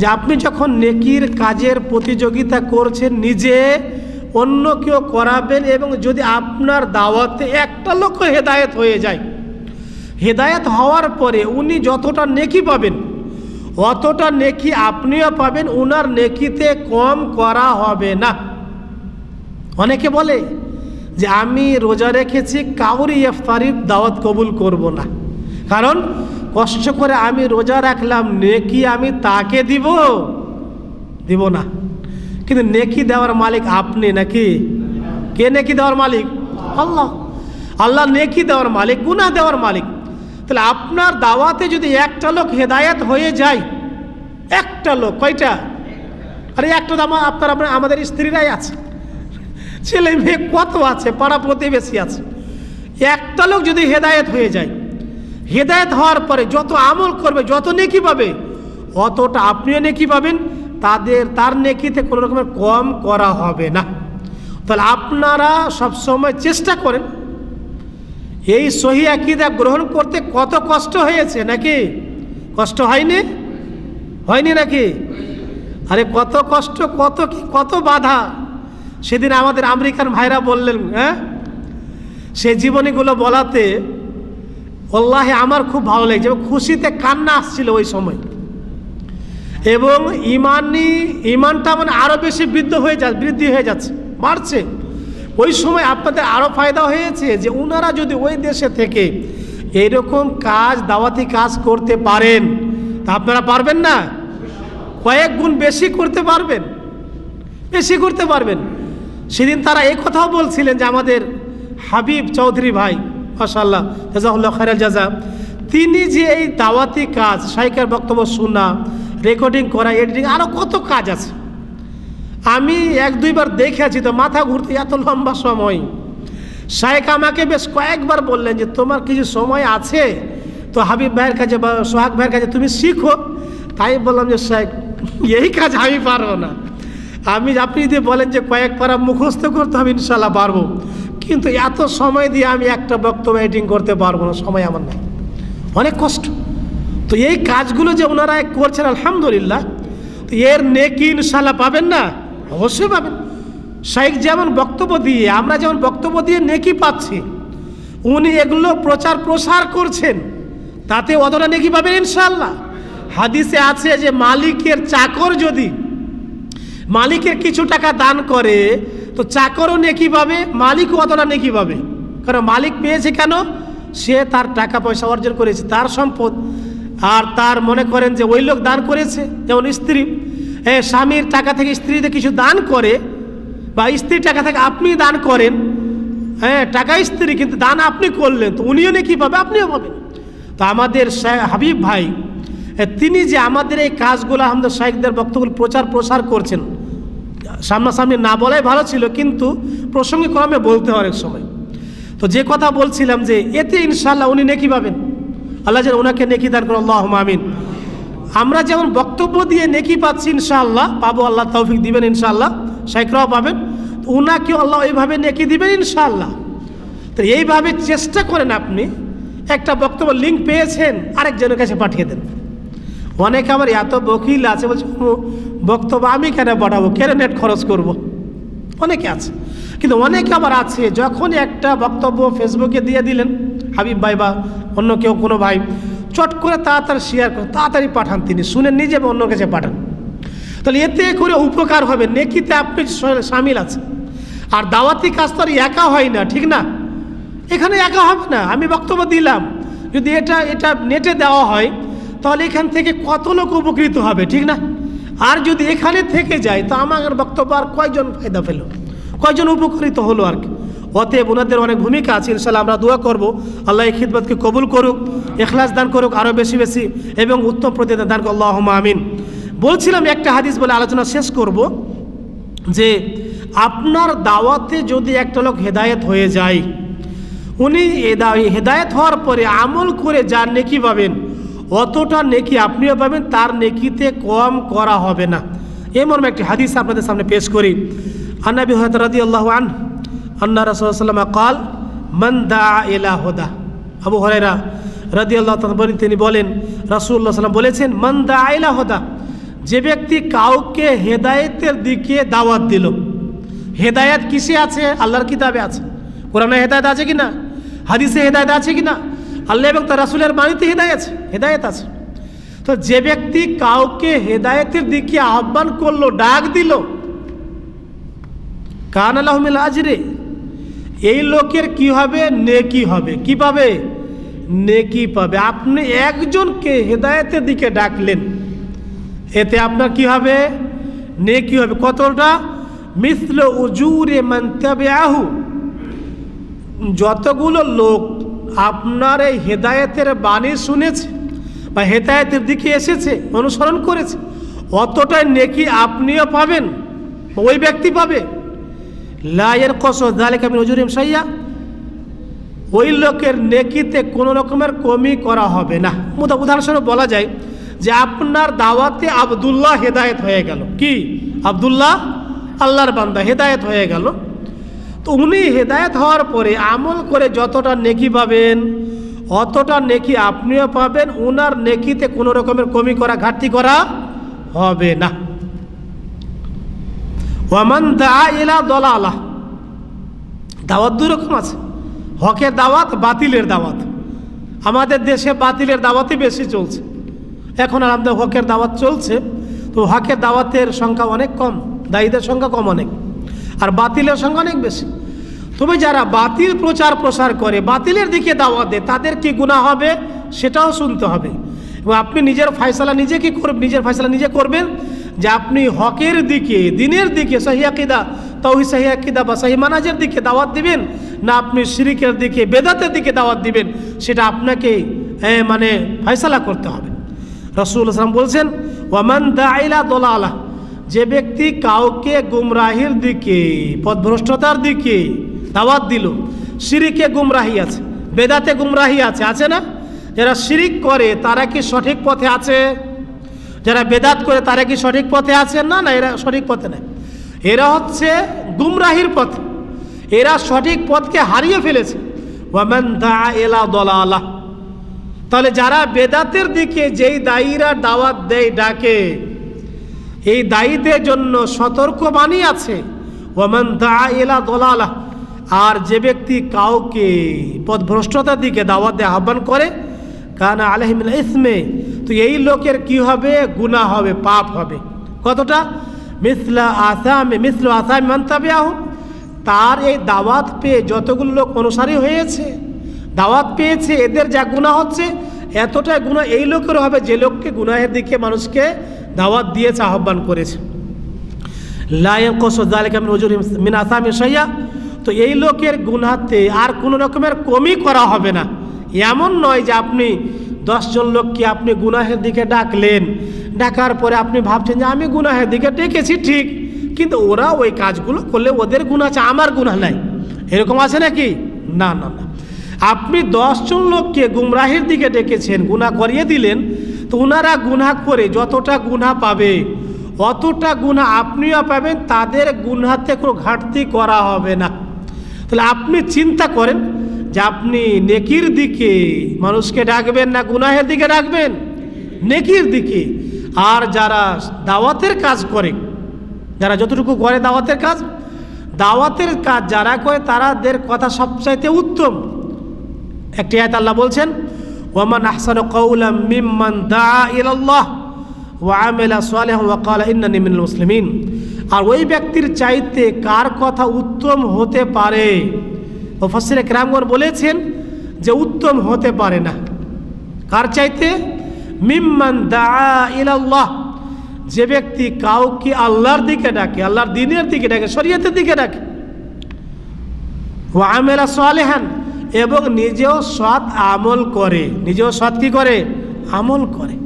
যে আপনি যখন নেকির কাজের প্রতিযোগিতা করছেন, নিজে অন্য কেউ করাবেন এবং যদি আপনার দাওয়াতে একটা লোক হেদায়েত হয়ে যায়, হেদায়েত হওয়ার পরে উনি যতটা নেকি পাবেন, অতটা নেকি আপনিও পাবেন, উনার নেকিতে কম করা হবে না। অনেকে বলে যে আমি রোজা রেখেছি, কাউরি ইফতারির দাওয়াত কবুল করব না। কারণ কষ্ট করে আমি রোজা রাখলাম, নেকি আমি তাকে দিব? দিব না। কিন্তু নেকি দেওয়ার মালিক আপনি নাকি? কে নেকি দেওয়ার মালিক? আল্লাহ। আল্লাহ নেকি দেওয়ার মালিক, গুনাহ দেওয়ার মালিক। তাহলে আপনার দাওয়াতে যদি একটা লোক হেদায়েত হয়ে যায়, একটা লোক, কয়টা? আরে একটা দামা আপনার আপনার আমাদের স্ত্রীরাই আছে। ছেলে মেয়ে কত আছে? পাড়া প্রতিবেশী আছে। একটা লোক যদি হেদায়েত হয়ে যায় হেদায়েত হওয়ার পরে যত আমল করবে, যত নেকি পাবে, অতটা আপনিও নেকি পাবেন, তাদের, তার নেকিতে কোনো রকমের কম করা হবে না। তাহলে আপনারা সবসময় চেষ্টা করেন, এই সহি আকিদা গ্রহণ করতে কত কষ্ট হয়েছে নাকি? কষ্ট হয়নি? হয়নি নাকি? আরে কত কষ্ট, কত কি, কত বাধা। সেদিন আমাদের আমেরিকান ভাইরা বললেন হ্যাঁ? সে জীবনীগুলো বলাতে ওল্লাহে আমার খুব ভালো লেগেছে এবং খুশিতে কান্না আসছিল ওই সময়। এবং ইমানি ইমানটা মানে আরও বেশি বৃদ্ধ হয়ে যা, বৃদ্ধি হয়ে যাচ্ছে, বাড়ছে। ওই সময় আপনাদের আরও ফায়দা হয়েছে যে ওনারা যদি ওই দেশে থেকে এইরকম কাজ, দাওয়াতি কাজ করতে পারেন, তা আপনারা পারবেন না? কয়েক গুণ বেশি করতে পারবেন। বেশি করতে পারবেন। সেদিন তারা এই কথাও বলছিলেন যে আমাদের হাবিব চৌধুরী ভাই মাসাল্লাহ জাজাউল্লাহ খায়রাল জাজা তিনি যে এই দাওয়াতি কাজ সাইকার বক্তব্য শোনা, রেকর্ডিং করা, এডিটিং আরও কত কাজ আছে। আমি এক দুইবার দেখেছি তো মাথা ঘুরতে এত লম্বা সময়। শায়েক আমাকে বেশ কয়েকবার বললেন যে, তোমার কিছু সময় আছে? তো হাবিব ভাইয়ের কাছে বা সোহাগ ভাইয়ের কাছে, তুমি শিখো। তাই বললাম যে শায়েক এই কাজ আমি পারব না। আমি আপনি যদি বলেন যে, কয়েক পারা মুখস্থ করতে হবে ইনশাল্লাহ পারব। কিন্তু এত সময় দিয়ে আমি একটা বক্তব্য এডিং করতে পারব না, সময় আমার নেই। অনেক কষ্ট। তো এই কাজগুলো যে ওনারা করছেন, আলহামদুলিল্লাহ, তো এর নেকি ইনশাল্লাহ পাবেন না? অবশ্যই পাবেন। শাইখ যেমন বক্তব্য দিয়ে, আমরা যেমন বক্তব্য দিয়ে নেকি পাচ্ছি, উনি এগুলো প্রচার প্রসার করছেন, তাতে অতটা নেকি পাবেন ইনশাল্লাহ হাদিসে আছে যে মালিকের চাকর যদি, মালিকের কিছু টাকা দান করে তো চাকরও নেকি পাবে, মালিকও অতটা নেকি পাবে। কারণ মালিক পেয়েছে কেন? সে তার টাকা পয়সা অর্জন করেছে, তার সম্পদ। আর তার মনে করেন যে ওই লোক দান করেছে, যেমন স্ত্রী। এ, স্বামীর টাকা থেকে স্ত্রীতে কিছু দান করে, বা স্ত্রীর টাকা থেকে আপনি দান করেন হ্যাঁ টাকা স্ত্রী, কিন্তু দান আপনি করলেন, তো উনিও নাকি পাবে, আপনিও পাবেন। তো আমাদের হাবিব ভাই তিনি যে আমাদের এই কাজগুলো আমাদের শাহেকদের বক্তব্য প্রচার প্রসার করছেন সামনাসামনি না বলাই ভালো ছিল কিন্তু প্রসঙ্গিক ক্রমে বলতে হয় অনেক সময়। তো যে কথা বলছিলাম যে এতে ইনশাল্লাহ উনি নেকি পাবেন। আল্লাহ যেন ওনাকে নেকি দান করুন আল্লাহ আমিন। আমরা যেমন বক্তব্য দিয়ে নেকি পাচ্ছি ইনশাআল্লাহ পাবো আল্লাহ তৌফিক দিবেন ইনশাআল্লাহ শাইকরাও পাবেন। তো ওনাকেও আল্লাহ ওইভাবে নেকি দিবেন ইনশাআল্লাহ। তো এইভাবে চেষ্টা করেন আপনি একটা বক্তব্য লিঙ্ক পেয়েছেন আরেকজনের কাছে পাঠিয়ে দেন। অনেকে আমার এত বকিল আছে বলছে "ও, বক্তব্য আমি কেন পাঠাবো কেন নেট খরচ করব। অনেকে আছে। কিন্তু অনেকে আবার আছে যখন একটা বক্তব্য ফেসবুকে দিয়ে দিলেন, হাবিব ভাই বা অন্য কেউ, কোনো ভাই, চট করে তাড়াতাড়ি শেয়ার করে, তাড়াতাড়ি পাঠান তিনি, শুনে নিজে বা অন্য কাছে পাঠান। তাহলে এতে করে উপকার হবে, নেকিতে আপনি সামিল আছে আর দাওয়াতি কাজ তো আর একা হয় না, ঠিক না? এখানে একা হবে না, আমি বক্তব্য দিলাম। যদি এটা এটা নেটে দেওয়া হয়, তাহলে এখান থেকে কত লোক উপকৃত হবে, ঠিক না? আর যদি এখানে থেকে যায়, তো আমার বক্তব্য আর কয়জন ফায়দা পেল? কয়জন উপকৃত হলো আর কি? অতএব ওনাদের অনেক ভূমিকা আছে ইনশাল্লাহ আমরা দোয়া করব, আল্লাহ এই খিদমতকে কবুল করুক, এখলাস দান করুক আরও বেশি বেশি, এবং উত্তম প্রতিদান দান আল্লাহ আমিন। বলছিলাম একটা হাদিস বলে আলোচনা শেষ করব, যে আপনার দাওয়াতে যদি একটা লোক হেদায়েত হয়ে যায়, উনি হেদায়েত হওয়ার পরে আমল করে যার নেকি পাবেন অতটা নেকি আপনিও পাবেন, তার নেকিতে কম করা হবে না। এই মর্মে একটি হাদিস আপনাদের সামনে পেশ করি। আন্নাবি হয়ত রাদি আল্লাহ আন আন্না রসুল্লাম কাল, মান দা এলা হোদা। আবু হরেরা রাদি আল্লাহ বলেন, তিনি বলেন রাসুল্লাহ সাল্লাম বলেছেন, মান দা এলা হোদা। যে ব্যক্তি কাউকে হেদায়েতের দিকে দাওয়াত দিল। হেদায়েত কিসে আছে? আল্লাহর কিতাবে আছে। কোরআনে হেদায়েত আছে কি না হাদিসে হেদায়েত আছে কি না আল্লাহ এবং তার রাসুলের বাণীতে হেদায়েত হেদায়েত আছে। তো যে ব্যক্তি কাউকে হেদায়েতের দিকে আহ্বান করল, ডাক দিল, কান আলহমিল আজরে, এই লোকের কি হবে? নেকি হবে। কি পাবে নেকি পাবে। আপনি একজনকে হেদায়েতের দিকে ডাকলেন, এতে আপনার কি হবে? নেকি হবে। কতটা? মিসল উজুরে মানতাবে আহু যতগুলো লোক আপনার এই হেদায়েতের বাণী শুনেছে বা হেদায়েতের দিকে এসেছে, অনুসরণ করেছে, অতটাই নেকি আপনিও পাবেন ওই ব্যক্তি পাবে। লায়ের কস দালেক আমি নজরিম সাইয়া ওই লোকের নেকিতে কোনো রকমের কমি করা হবে না। উদাহরণস্বরূপ বলা যায় যে আপনার দাওয়াতে আবদুল্লাহ হেদায়েত হয়ে গেল। কি? আবদুল্লাহ, আল্লাহর বান্দা হেদায়েত হয়ে গেল। তো উনি হেদায়েত হওয়ার পরে আমল করে যতটা নেকি পাবেন, অতটা নেকি আপনিও পাবেন, উনার নেকিতে কোনো রকমের কমি করা, ঘাটতি করা হবে না। ওয়ামান দা এলা দলা আলা দাওয়াত দুই রকম আছে। হকের দাওয়াত, বাতিলের দাওয়াত। আমাদের দেশে বাতিলের দাওয়াতই বেশি চলছে। এখন আর আমাদের হকের দাওয়াত চলছে। তো হকের দাওয়াতের সংখ্যা অনেক কম, দায়ীদের সংখ্যা কম অনেক। আর বাতিলের সংখ্যা অনেক বেশি। তবে যারা বাতিল প্রচার প্রসার করে, বাতিলের দিকে দাওয়াত দেয়, তাদের কি গুণা হবে? সেটাও শুনতে হবে। এবং আপনি নিজের ফয়সালা নিজে কি করবেন নিজের ফয়সালা নিজে করবেন? যে আপনি হকের দিকে, দিনের দিকে, সহি আকিদা তৌহি আকিদা বা সহি মানাজের দিকে দাওয়াত দিবেন, না আপনি শিরিকের দিকে, বেদাতের দিকে দাওয়াত দিবেন, সেটা আপনাকে মানে ফয়সালা করতে হবে। রসুল আসলাম বলছেন ওয়ামান দাইলা দোলালা যে ব্যক্তি কাউকে গুমরাহির দিকে, পথভ্রষ্টতার দিকে দাওয়াত দিল, শিরিকে গুমরাহি আছে, বেদাতে গুমরাহি আছে আছে না? যারা শিরিক করে, তারা কি সঠিক পথে আছে? যারা বেদাত করে, তারা কি সঠিক পথে আছে? না না, এরা সঠিক পথে নেই। এরা হচ্ছে গুমরাহির পথ। এরা সঠিক পথকে হারিয়ে ফেলেছে। এলা তাহলে যারা বেদাতের দিকে, যেই দায়ীরা দাওয়াত দেয়, ডাকে এই দায়ীদের জন্য সতর্ক বাণী আছে। ওমান দা এলা দলালা, আর যে ব্যক্তি কাউকে পথভ্রষ্টতার দিকে দাওয়াত আহ্বান করে, কানা আলহিমিল ইসমে, তো এই লোকের কি হবে? গুনাহ হবে, পাপ হবে। কতটা? মিসলা আসামে, মিসল আসামে মানতাবে আহ তার এই দাওয়াত পেয়ে যতগুলো লোক অনুসারী হয়েছে, দাওয়াত পেয়েছে, এদের যা গুণা হচ্ছে, এতটাই গুণা এই লোকের হবে যে লোককে গুনাহের দিকে মানুষকে দাওয়াত দিয়েছে, আহ্বান করেছে। লায়ন কসালিক আমি মিন আসামি সাইয়া তো এই লোকের গুনাতে আর কোনো রকমের কমই করা হবে না। এমন নয় যে আপনি দশজন লোককে আপনি গুনাহের দিকে ডাকলেন। ডাকার পরে আপনি ভাবছেন যে আমি গুনাহের দিকে ডেকেছি, ঠিক। কিন্তু ওরা ওই কাজগুলো করলে ওদের গুণ আছে, আমার গুণা নাই। এরকম আছে নাকি? না না না। আপনি দশজন লোককে গুমরাহির দিকে ডেকেছেন গুণা করিয়ে দিলেন। তো ওনারা গুনা করে যতটা গুনা পাবে, অতটা গুণা আপনিও পাবেন, তাদের গুনাতে কোনো ঘাটতি করা হবে না। তাহলে আপনি চিন্তা করেন যে আপনি নেকির দিকে মানুষকে ডাকবেন না, গুনাহের দিকে ডাকবেন? নেকির দিকে। আর যারা দাওয়াতের কাজ করে, যারা যতটুকু করে দাওয়াতের কাজ দাওয়াতের কাজ যারা করে, তারাদের কথা সবচাইতে উত্তম। একটি আয়াত আল্লাহ বলছেন ওয়ামান আহসান কৌলাম মিম্মান দা ইলাল্লাহ ওয়া আমেলা সালেহ ওয়া কালা ইন্নানি মিনাল মুসলিমিন আর ওই ব্যক্তির চাইতে কার কথা উত্তম হতে পারে? ও ফসিরে ক্রামগর বলেছেন যে উত্তম হতে পারে না। কার চাইতে? মিম্মান দা ইলাল্লাহ। যে ব্যক্তি কাউকে আল্লাহর দিকে ডাকে, আল্লাহর দিনের দিকে ডাকে, শরীয়তের দিকে ডাকে। ও আমেলা সালেহান। এবং নিজেও সৎ আমল করে। নিজেও সৎ কি করে? আমল করে।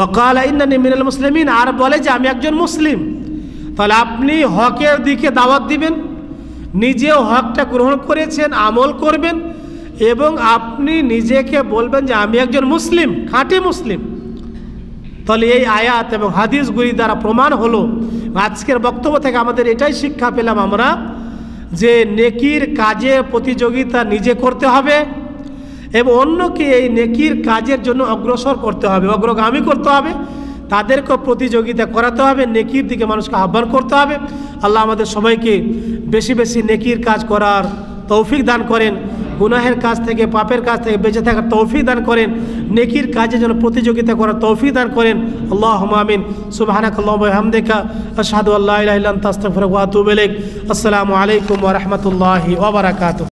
ওকাল মিনাল মুসলিমিন, আর বলে যে আমি একজন মুসলিম। তাহলে আপনি হকের দিকে দাওয়াত দিবেন, নিজেও হকটা গ্রহণ করেছেন, আমল করবেন, এবং আপনি নিজেকে বলবেন যে আমি একজন মুসলিম, খাঁটি মুসলিম। তাহলে এই আয়াত এবং হাদিসগুলি দ্বারা প্রমাণ হলো, আজকের বক্তব্য থেকে আমাদের এটাই শিক্ষা পেলাম আমরা যে নেকির কাজে প্রতিযোগিতা নিজে করতে হবে এবং অন্যকে এই নেকির কাজের জন্য অগ্রসর করতে হবে, অগ্রগামী করতে হবে। তাদেরকেও প্রতিযোগিতা করাতে হবে, নেকির দিকে মানুষকে আহ্বান করতে হবে। আল্লাহ আমাদের সবাইকে বেশি বেশি নেকির কাজ করার তৌফিক দান করেন। গুনাহের কাজ থেকে, পাপের কাজ থেকে বেঁচে থাকার তৌফি দান করেন, নেকির কাজে যেন প্রতিযোগিতা করার তৌফি দান করেন। আল্লাহ মামিন সুবাহানাক সাদু আল্লাহ আসসালামু আলাইকুম রহমতুল্লাহ ওবরাকাত